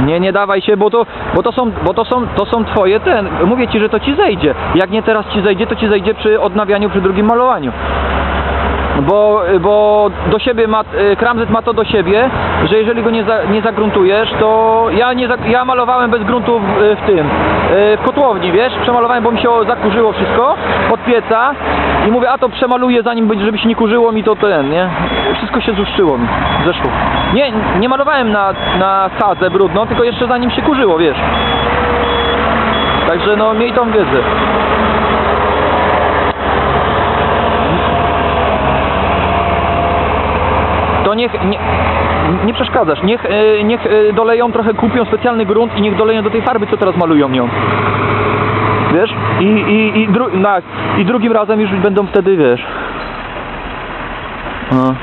Nie, nie dawaj się, bo to, bo to są, bo to są, to są twoje ten. Mówię ci, że to ci zejdzie. Jak nie teraz ci zejdzie, to ci zejdzie przy odnawianiu, przy drugim malowaniu. Bo, bo do siebie ma, y, Kramzet ma to do siebie, że jeżeli go nie, za, nie zagruntujesz, to ja nie ja malowałem bez gruntu w, y, w tym, y, w kotłowni, wiesz, przemalowałem, bo mi się zakurzyło wszystko od pieca i mówię, a to przemaluję zanim, żeby się nie kurzyło mi to ten, nie? Wszystko się zuszczyło mi, zeszło. Nie, nie malowałem na, na sadzę brudną, tylko jeszcze zanim się kurzyło, wiesz. Także no, miej tą wiedzę. to niech nie, nie przeszkadzasz. Niech, e, niech e, doleją trochę, kupią specjalny grunt i niech doleją do tej farby, co teraz malują nią. Wiesz? I, i, i, dru, na, i drugim razem już będą wtedy, wiesz. No.